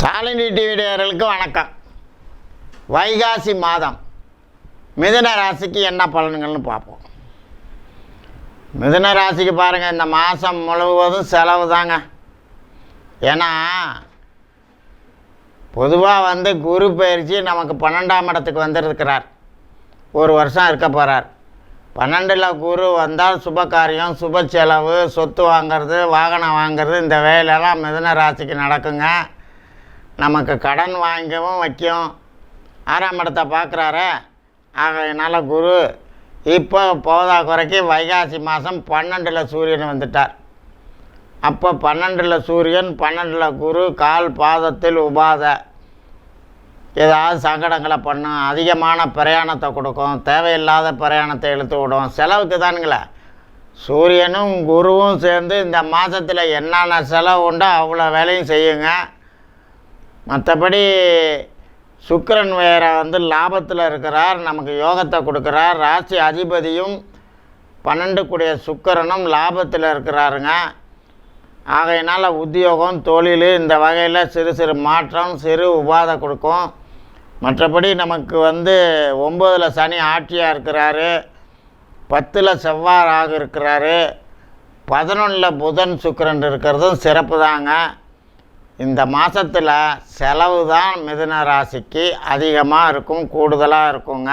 சாலினி டிவிடியர்களுக்கு வணக்கம். வைகாசி மாதம். மிதுன ராசிக்கு என்ன பலன்கள்னு பார்ப்போம். மிதுன ராசிக்கு பாருங்கள் இந்த மாதம் முழுவதும் செலவு தாங்க ஏன்னா பொதுவாக வந்து குரு பயிற்சி நமக்கு பன்னெண்டாம் இடத்துக்கு வந்திருக்கிறார். ஒரு வருஷம் இருக்க போகிறார் பன்னெண்டில் குரு வந்தால் சுப காரியம் சுப செலவு சொத்து வாங்கிறது வாகனம் வாங்கிறது இந்த வேலையெல்லாம் மிதுன ராசிக்கு நடக்குங்க. நமக்கு கடன் வாங்கவும் வைக்கும். ஆறாம் இடத்தை பார்க்குறாரு. ஆகையினால் குரு இப்போ போதா குறைக்கு வைகாசி மாதம் பன்னெண்டில் சூரியன் வந்துட்டார். அப்போ பன்னெண்டில் சூரியன் பன்னெண்டில் குரு கால் பாதத்தில் உபாத. ஏதாவது சங்கடங்களை பண்ணும் அதிகமான பிரயாணத்தை கொடுக்கும் தேவையில்லாத பிரயாணத்தை இழுத்து விடும். செலவுக்கு தானுங்களே. சூரியனும் குருவும் சேர்ந்து இந்த மாதத்தில் என்னென்ன செலவு உண்டோ அவ்வளோ வேலையும் செய்யுங்க. மற்றபடி சுக்கரன் வேற வந்து லாபத்தில் இருக்கிறார் நமக்கு யோகத்தை கொடுக்குறார். ராசி அதிபதியும் பன்னெண்டு கூடிய சுக்கிரனும் லாபத்தில் இருக்கிறாருங்க. ஆகையினால் உத்தியோகம் தொழில் இந்த வகையில் சிறு சிறு மாற்றம் சிறு உபாதை கொடுக்கும். மற்றபடி நமக்கு வந்து ஒம்பதில் சனி ஆட்சியாக இருக்கிறாரு. பத்தில் செவ்வாறாக இருக்கிறாரு. பதினொன்றில் புதன் சுக்கரன் இருக்கிறதும் சிறப்பு தாங்க இந்த மாதத்தில் செலவு தான் மிதுன ராசிக்கு அதிகமாக இருக்கும் கூடுதலாக இருக்குங்க.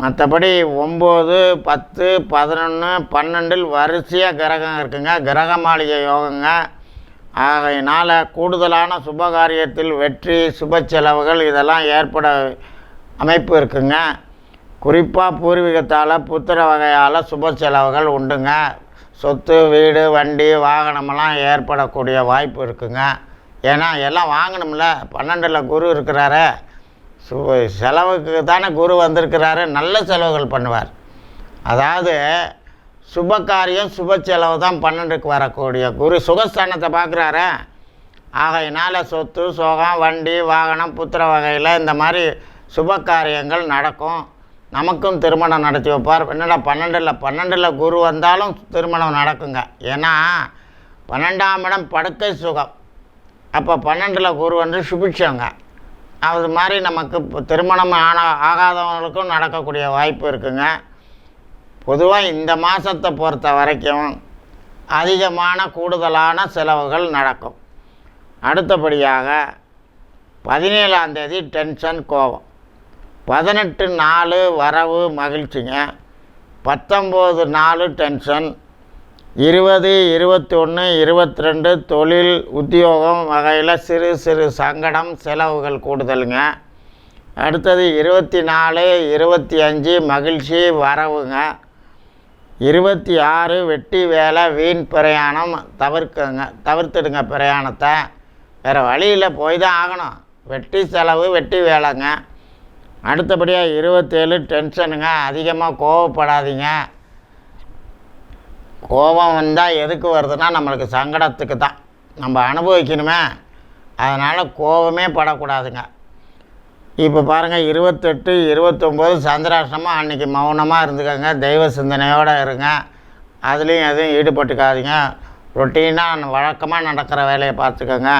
மற்றபடி ஒம்பது பத்து பதினொன்று பன்னெண்டில் வரிசையாக கிரகம் இருக்குங்க. கிரக மாளிகை யோகங்க. ஆகையினால் கூடுதலான சுபகாரியத்தில் வெற்றி சுப செலவுகள் இதெல்லாம் ஏற்பட அமைப்பு இருக்குங்க. குறிப்பாக பூர்வீகத்தால் புத்திர வகையால் சுப செலவுகள் உண்டுங்க. சொத்து வீடு வண்டி வாகனமெல்லாம் ஏற்படக்கூடிய வாய்ப்பு இருக்குங்க. ஏன்னா எல்லாம் வாங்கணும்ல. பன்னெண்டில் குரு இருக்கிறாரு. சு செலவுக்கு தானே குரு வந்திருக்கிறாரு. நல்ல செலவுகள் பண்ணுவார். அதாவது சுப காரியம் சுப செலவு தான் பன்னெண்டுக்கு வரக்கூடிய குரு. சுகஸ்தானத்தை பார்க்குறாரு. ஆகையினால் சொத்து சோகம் வண்டி வாகனம் புத்திர வகையில் இந்த மாதிரி சுப காரியங்கள் நடக்கும். நமக்கும் திருமணம் நடத்தி வைப்பார். என்னடா பன்னெண்டில் பன்னெண்டில் குரு வந்தாலும் திருமணம் நடக்குங்க. ஏன்னா பன்னெண்டாம் இடம் படுக்கை சுகம். அப்போ பன்னெண்டில் குரு வந்து சுபிட்சங்க. அது மாதிரி நமக்கு இப்போ திருமணம் ஆன ஆகாதவங்களுக்கும் நடக்கக்கூடிய வாய்ப்பு இருக்குங்க. பொதுவாக இந்த மாதத்தை பொறுத்த வரைக்கும் அதிகமான கூடுதலான செலவுகள் நடக்கும். அடுத்தபடியாக பதினேழாம் தேதி டென்ஷன் கோபம். பதினெட்டு நாலு வரவு மகிழ்ச்சிங்க. பத்தொம்போது நாலு டென்ஷன். இருபது இருபத்தி ஒன்று இருபத்தி ரெண்டு தொழில் உத்தியோகம் வகையில் சிறு சிறு சங்கடம் செலவுகள் கூடுதலுங்க. அடுத்தது இருபத்தி நாலு இருபத்தி அஞ்சு மகிழ்ச்சி வரவுங்க. இருபத்தி ஆறு வெட்டி வேலை வீண் பிரயாணம் தவிர்க்குங்க தவிர்த்துடுங்க பிரயாணத்தை. வேறு வழியில் போய் தான் ஆகணும். வெட்டி செலவு வெட்டி வேலைங்க. அடுத்தபடியாக இருபத்தேழு டென்ஷனுங்க. அதிகமாக கோவப்படாதீங்க. கோபம் வந்தால் எதுக்கு வருதுன்னா நம்மளுக்கு சங்கடத்துக்கு தான் நம்ம அனுபவிக்கணுமே. அதனால் கோபமே படக்கூடாதுங்க. இப்போ பாருங்கள் இருபத்தெட்டு இருபத்தொம்போது சந்திராஷ்டமம் அன்றைக்கி மௌனமாக இருந்துக்கோங்க. தெய்வ சிந்தனையோடு இருங்க. அதுலேயும் எதுவும் ஈடுபட்டுக்காதீங்க. ரொட்டீனாக வழக்கமாக நடக்கிற வேலையை பார்த்துக்கோங்க.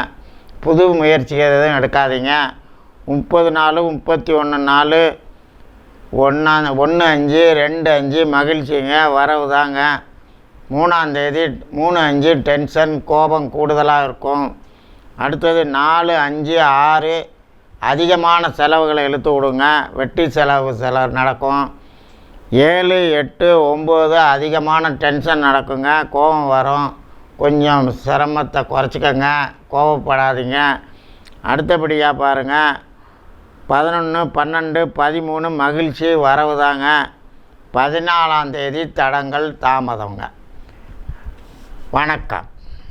புது முயற்சிகள் எதுவும் எடுக்காதீங்க. முப்பது நாலு முப்பத்தி ஒன்று நாலு ஒன்றா ஒன்று அஞ்சு ரெண்டு அஞ்சு மகிழ்ச்சிங்க. வரவு தாங்க. மூணாந்தேதி மூணு அஞ்சு டென்ஷன் கோபம் கூடுதலாக இருக்கும். அடுத்தது நாலு அஞ்சு ஆறு அதிகமான செலவுகளை இழுத்து விடுங்க. வெட்டி செலவு செலவு நடக்கும். ஏழு எட்டு ஒம்பது அதிகமான டென்ஷன் நடக்குங்க. கோபம் வரும். கொஞ்சம் சிரமத்தை குறைச்சிக்கங்க. கோபப்படாதீங்க. அடுத்தபடியாக பாருங்கள் பதினொன்று பன்னெண்டு பதிமூணு மகிழ்ச்சி வரவு தாங்க. பதினாலாம் தேதி தடங்கள் தாமதங்க. வணக்கம்.